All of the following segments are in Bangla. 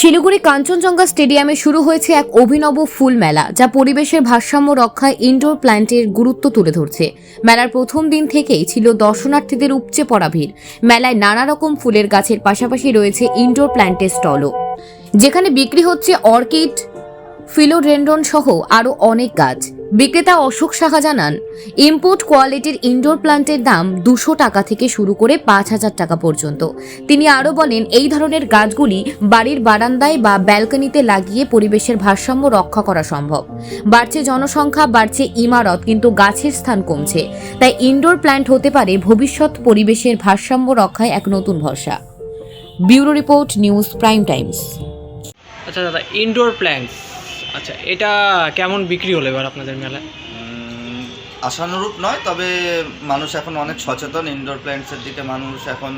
শিলিগুড়ি কাঞ্চনজঙ্ঘা স্টেডিয়ামে শুরু হয়েছে এক অভিনব ফুল মেলা, যা পরিবেশের ভারসাম্য রক্ষায় ইনডোর প্ল্যান্টের গুরুত্ব তুলে ধরছে। মেলার প্রথম দিন থেকেই ছিল দর্শনার্থীদের উপচে পড়া ভিড়। মেলায় নানা রকম ফুলের গাছের পাশাপাশি রয়েছে ইনডোর প্ল্যান্টের স্টলও। যেখানে বিক্রি হচ্ছে অর্কিড ফিলোডেন্ড্রন সহ আরও অনেক গাছ। বিক্রেতা অশোক সাহা জানান, ইম্পোর্ট কোয়ালিটির ইনডোর প্ল্যান্টের দাম দুশো টাকা থেকে শুরু করে পাঁচ হাজার টাকা পর্যন্ত। তিনি আরও বলেন, এই ধরনের গাছগুলি বাড়ির বারান্দায় বা ব্যালকনিতে লাগিয়ে পরিবেশের ভারসাম্য রক্ষা করা সম্ভব। বাড়ছে জনসংখ্যা, বাড়ছে ইমারত, কিন্তু গাছের স্থান কমছে। তাই ইনডোর প্ল্যান্ট হতে পারে ভবিষ্যৎ পরিবেশের ভারসাম্য রক্ষায় এক নতুন ভরসা। Bureau report news prime times. আচ্ছা দাদা, ইনডোর প্ল্যান্টস আচ্ছা এটা কেমন বিক্রি হলো এবার আপনাদের মেলায়? আশানুরূপ নয়, তবে মানুষ এখন অনেক সচেতন ইনডোর প্ল্যান্টসের দিকে মানুষ এখন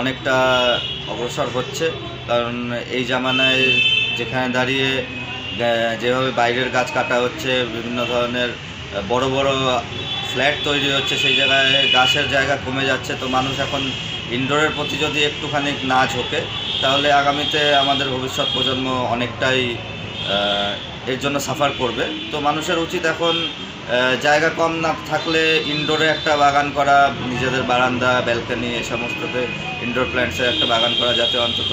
অনেকটা অগ্রসর হচ্ছে। কারণ এই জামানায় যেখানে দাঁড়িয়ে যেভাবে বাইরের গাছ কাটা হচ্ছে, বিভিন্ন ধরনের বড় বড় ফ্ল্যাট তৈরি হচ্ছে, সেই জায়গায় গাছের জায়গা কমে যাচ্ছে, তো মানুষ এখন ইনডোরের প্রতি যদি একটুখানি না ঝোঁকে, তাহলে আগামীতে আমাদের ভবিষ্যৎ প্রজন্ম অনেকটাই এর জন্য সাফার করবে। তো মানুষের উচিত এখন জায়গা কম না থাকলে ইনডোরে একটা বাগান করা, নিজেদের বারান্দা ব্যালকনি এ সমস্ততে ইনডোর প্ল্যান্টসের একটা বাগান করা যাতে অন্তত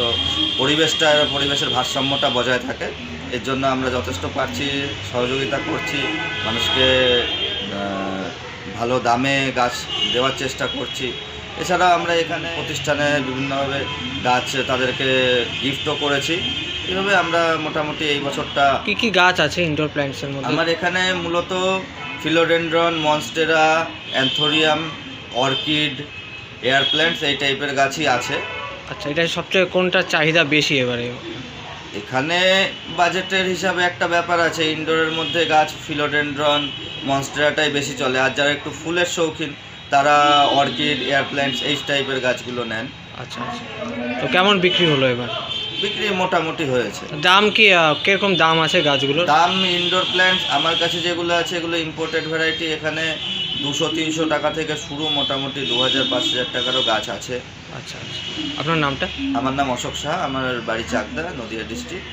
পরিবেশটা, পরিবেশের ভারসাম্যটা বজায় থাকে। এর জন্য আমরা যথেষ্ট পারছি, সহযোগিতা করছি, মানুষকে ভালো দামে গাছ দেওয়ার চেষ্টা করছি। এছাড়া আমরা এখানে প্রতিষ্ঠানে বিভিন্নভাবে গাছ তাদেরকে গিফটও করেছি। এভাবে আমরা মোটামুটি এই বছরটা কি কি গাছ আছে ইনডোর প্ল্যান্টসের মধ্যে? আমার এখানে মূলত philodendron monstera anthurium orchid air plants এই টাইপের গাছই আছে। আচ্ছা এটা সবচেয়ে কোনটা চাহিদা বেশি এবারে? এখানে বাজেটের হিসাবে একটা ব্যাপার আছে ইনডোরের মধ্যে গাছ ফিলোডেন্ড্রন মনস্টেরাটাই বেশি চলে। আর যারা একটু ফুলের শৌখিন তারা অর্কিড এয়ার প্ল্যান্টস এই টাইপের গাছগুলো নেন। আচ্ছা আচ্ছা। তো কেমন বিক্রি হলো এবার? বিক্রি মোটামুটি হয়েছে। দাম কি আহ, কীরকম দাম আছে গাছগুলোর? দাম ইনডোর প্ল্যান্ট আমার কাছে যেগুলো আছে এগুলো ইম্পোর্টেড ভ্যারাইটি এখানে দুশো তিনশো টাকা থেকে শুরু মোটামুটি দু হাজার পাঁচ হাজার টাকারও গাছ আছে। আচ্ছা আচ্ছা। আপনার নামটা? আমার নাম অশোক শাহ আমার বাড়ি চাকদা নদিয়া ডিস্ট্রিক্ট